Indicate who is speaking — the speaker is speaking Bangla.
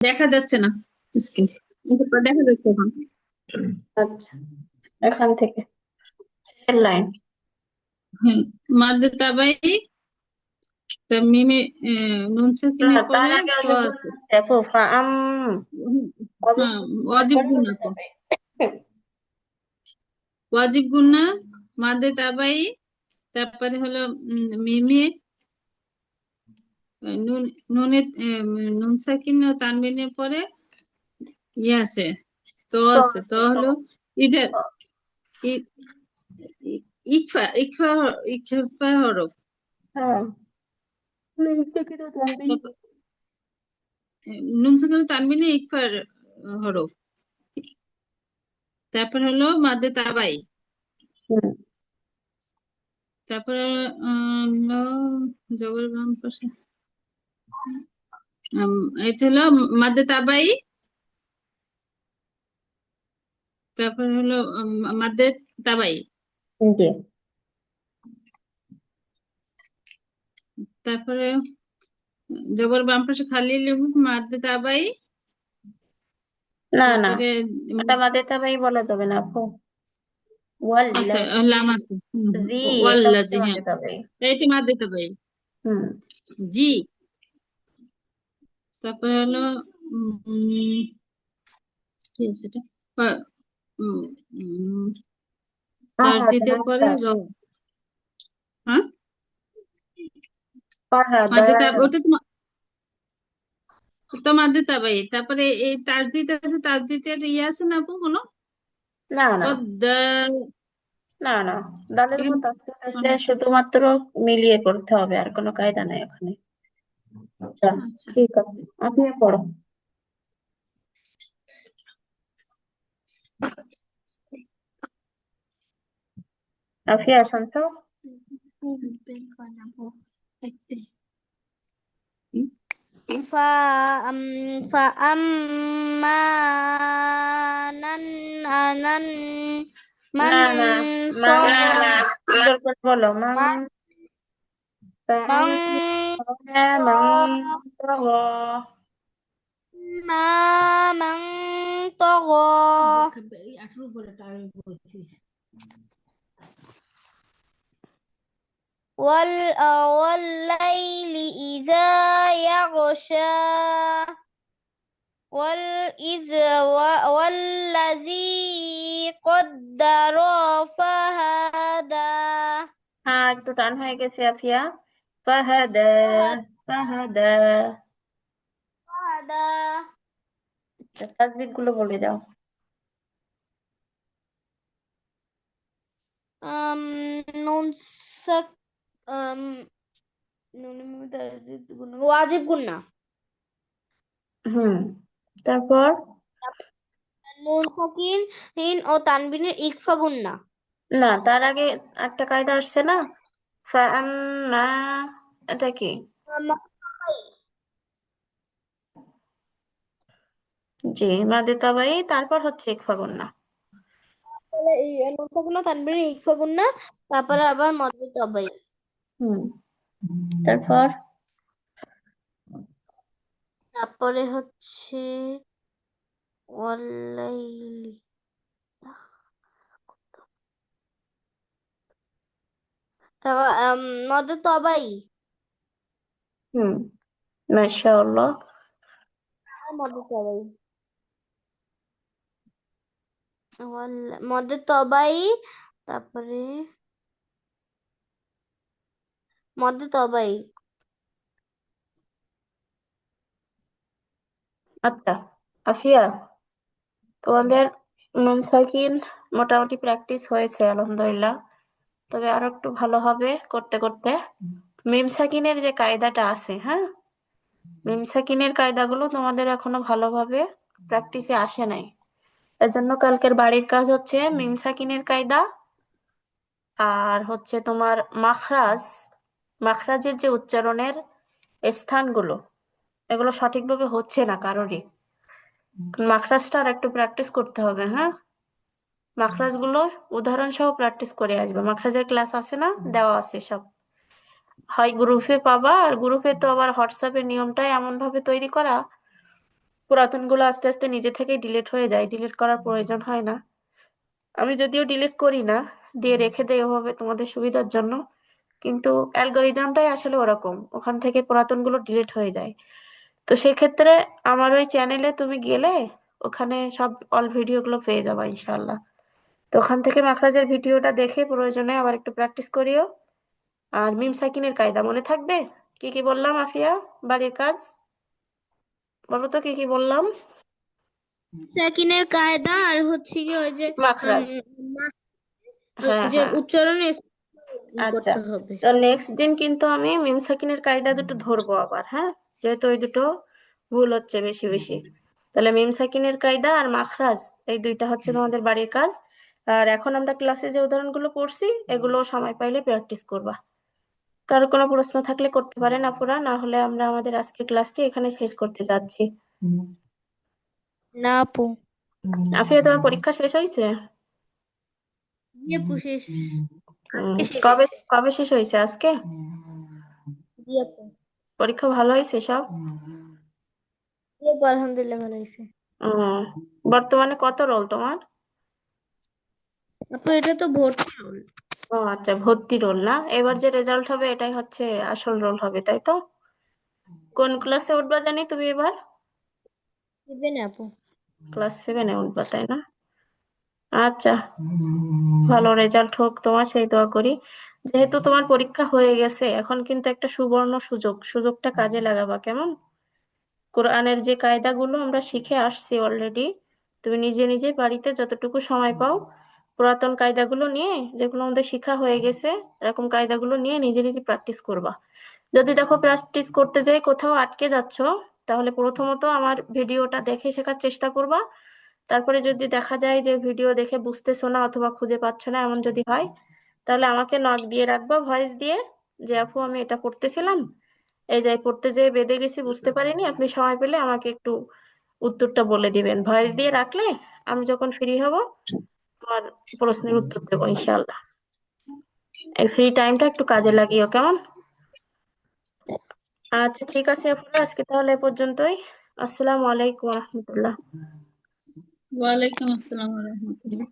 Speaker 1: দেখা যাচ্ছে না স্ক্রিন দেখা যাচ্ছে এখন।
Speaker 2: আচ্ছা এখান থেকে। লাইন
Speaker 1: হুম নুন পরে
Speaker 2: দেখো
Speaker 1: হ্যাঁ ওয়াজিব গুন্না মাদ্দে তাবাই তারপরে হলো মিমে নুন নুনে সাকিন ও তানবিনের পরে ইয়ে আছে তো আছে তো হলো ইজা ই- ই- ইকফা ইকফা ইকফা হরফ।
Speaker 2: হ্যাঁ।
Speaker 1: নুন সাকিন তানবিনে ইকফার হরফ। তারপর হলো মাদে তাবাই। তারপর আহ, জবর আম, এটা হলো মাদ্দে তাবাই। তারপর হলো মাদ্দে তাবাই। তারপরে জবর বাম পাশে খালি লিখব মাদ্দে তাবাই।
Speaker 2: না না এটা মাদের তাবাই বলা যাবে না আপু।
Speaker 1: আচ্ছা
Speaker 2: জি এটা
Speaker 1: হ্যাঁ। এইটা মাদ্দে তাবাই। জি। তারপরে হলো কি আছে এটা? তার পরে হ্যাঁ?
Speaker 2: ফাহাদা
Speaker 1: মাদ্দে তাবাই ওটা তো মা- তো মাদ্দে তারপরে এই তাসদিদ আছে তাসদিদের ইয়ে আছে না আপু কোনো?
Speaker 2: না না। না না। দালের উপর শুধুমাত্র মিলিয়ে পড়তে হবে আর কোনো কায়দা নাই ওখানে। আচ্ছা
Speaker 1: আচ্ছা
Speaker 2: ঠিক আছে আপনি পড়ো আফিয়া শুনছো
Speaker 3: فأم فأما نن نن من
Speaker 2: না না মান
Speaker 3: صغر
Speaker 2: সুন্দর করে বলো মান
Speaker 3: من
Speaker 2: মান
Speaker 3: من
Speaker 2: মান তগা
Speaker 3: ما من طغى وال والليل إذا يغشى والإذ والذي قدر فهدى
Speaker 2: হ্যাঁ একটু টান হয়ে গেছে আফিয়া ফাহাদা ফাহাদা
Speaker 3: فهدى
Speaker 2: আচ্ছা তাসবিহ গুলো বলে যাও
Speaker 3: أم نون سك أم نون متعدد قلنا واجب قلنا
Speaker 2: হুম তারপর
Speaker 3: নুন সাকিন হিন ও তানবিনের ইকফা গুন্না
Speaker 2: না তার আগে একটা কায়দা আসছে না ফাআম্মা এটা কি? জি মাদে তাবাই তারপর হচ্ছে ইকফা গুন্না।
Speaker 3: তানবিনের ইকফা গুন্না তারপরে আবার তবাই
Speaker 2: হুম তারপর?
Speaker 3: তারপরে হচ্ছে ওয়াল্লাইলি তারপর মধ্যে তবাই
Speaker 2: হুম মাশাআল্লাহ
Speaker 3: মধ্যে তবাই মধ্যে তবাই তারপরে মধ্যে তবাই
Speaker 2: আচ্ছা আফিয়া তোমাদের নুন সাকিন মোটামুটি প্র্যাকটিস হয়েছে আলহামদুলিল্লাহ। তবে আরও একটু ভালো হবে করতে করতে। মিম সাকিনের যে কায়দাটা আছে হ্যাঁ? মিম সাকিনের কায়দাগুলো তোমাদের এখনও ভালোভাবে প্র্যাকটিসে আসে নাই। এর জন্য কালকের বাড়ির কাজ হচ্ছে মিমসাকিনের কায়দা আর হচ্ছে তোমার মাখরাজ, মাখরাজের যে উচ্চারণের স্থানগুলো, এগুলো সঠিকভাবে হচ্ছে না কারোরই। মাখরাজটা আর একটু প্র্যাকটিস করতে হবে হ্যাঁ? মাখরাজগুলোর উদাহরণ সহ প্র্যাকটিস করে আসবে। মাখরাজের ক্লাস আছে না? দেওয়া আছে সব। হয় গ্রুপে পাবা, আর গ্রুপে তো আবার হোয়াটসঅ্যাপের নিয়মটাই এমন ভাবে তৈরি করা। পুরাতনগুলো আস্তে আস্তে নিজে থেকেই ডিলিট হয়ে যায় ডিলিট করার প্রয়োজন হয় না। আমি যদিও ডিলিট করি না, দিয়ে রেখে দেই ওভাবে তোমাদের সুবিধার জন্য, কিন্তু অ্যালগোরিদমটাই আসলে ওরকম, ওখান থেকে পুরাতনগুলো ডিলিট হয়ে যায়। তো সেক্ষেত্রে আমার ওই চ্যানেলে তুমি গেলে, ওখানে সব অল ভিডিওগুলো পেয়ে যাবে ইনশাল্লাহ তো ওখান থেকে মাখরাজের ভিডিওটা দেখে প্রয়োজনে আবার একটু প্র্যাকটিস করিও। আর মিম সাকিনের কায়দা মনে থাকবে? কি কি বললাম আফিয়া? বাড়ির কাজ? বলো তো কি কি বললাম?
Speaker 3: সাকিনের কায়দা আর হচ্ছে কি ওই যে
Speaker 2: মাখরাজ। হ্যাঁ
Speaker 3: যে
Speaker 2: হ্যাঁ।
Speaker 3: উচ্চারণ
Speaker 2: আচ্ছা।
Speaker 3: করতে হবে।
Speaker 2: তো নেক্সট দিন কিন্তু আমি মিম সাকিনের কায়দা দুটো ধরবো আবার হ্যাঁ? যেহেতু ওই দুটো ভুল হচ্ছে বেশি বেশি। তাহলে মিম সাকিনের কায়দা আর মাখরাজ এই দুইটা হচ্ছে তোমাদের বাড়ির কাজ। আর এখন আমরা ক্লাসে যে উদাহরণগুলো পড়ছি এগুলো সময় পাইলে প্র্যাকটিস করবা। কারও কোনো প্রশ্ন থাকলে করতে পারেন আপুরা না হলে আমরা আমাদের আজকের ক্লাসটি এখানে শেষ করতে যাচ্ছি।
Speaker 3: না আপু।
Speaker 2: আফিয়া তোমার পরীক্ষা শেষ হয়েছে?
Speaker 3: আপু শেষ।
Speaker 2: কবে কবে শেষ হয়েছে আজকে?
Speaker 3: জি আপু।
Speaker 2: পরীক্ষা ভালো হয়েছে সব?
Speaker 3: জি আপু আলহামদুলিল্লাহ ভালো হয়েছে।
Speaker 2: বর্তমানে কত রোল তোমার?
Speaker 3: আপু এটা তো ভর্তি রোল।
Speaker 2: ও আচ্ছা ভর্তি রোল না? এবার যে রেজাল্ট হবে এটাই হচ্ছে আসল রোল হবে তাই তো? কোন ক্লাসে উঠবা জানি তুমি এবার?
Speaker 3: আপু।
Speaker 2: ক্লাস সেভেনে উঠবা তাই না? আচ্ছা ভালো রেজাল্ট হোক তোমার সেই দোয়া করি। যেহেতু তোমার পরীক্ষা হয়ে গেছে এখন কিন্তু একটা সুবর্ণ সুযোগ সুযোগটা কাজে লাগাবা কেমন? কোরআনের যে কায়দাগুলো আমরা শিখে আসছি অলরেডি তুমি নিজে নিজে বাড়িতে যতটুকু সময় পাও পুরাতন কায়দাগুলো নিয়ে, যেগুলো আমাদের শিখা হয়ে গেছে, এরকম কায়দাগুলো নিয়ে নিজে নিজে প্র্যাকটিস করবা। যদি দেখো প্র্যাকটিস করতে যাই কোথাও আটকে যাচ্ছ, তাহলে প্রথমত আমার ভিডিওটা দেখে শেখার চেষ্টা করবা। তারপরে যদি দেখা যায় যে ভিডিও দেখে বুঝতেছো না অথবা খুঁজে পাচ্ছ না এমন যদি হয়, তাহলে আমাকে নক দিয়ে রাখবা ভয়েস দিয়ে যে, আপু, আমি এটা পড়তেছিলাম। এই যে পড়তে যেয়ে বেঁধে গেছি, বুঝতে পারিনি। আপনি সময় পেলে আমাকে একটু উত্তরটা বলে দিবেন। ভয়েস দিয়ে রাখলে আমি যখন ফ্রি হব তোমার প্রশ্নের উত্তর দেবো ইনশাল্লাহ এই ফ্রি টাইমটা একটু কাজে লাগিও, কেমন? আচ্ছা ঠিক আছে আজকে তাহলে এ পর্যন্তই। আসসালামু আলাইকুম রহমতুল্লাহ।
Speaker 1: ওয়ালাইকুম আসসালাম রহমতুল্লাহ।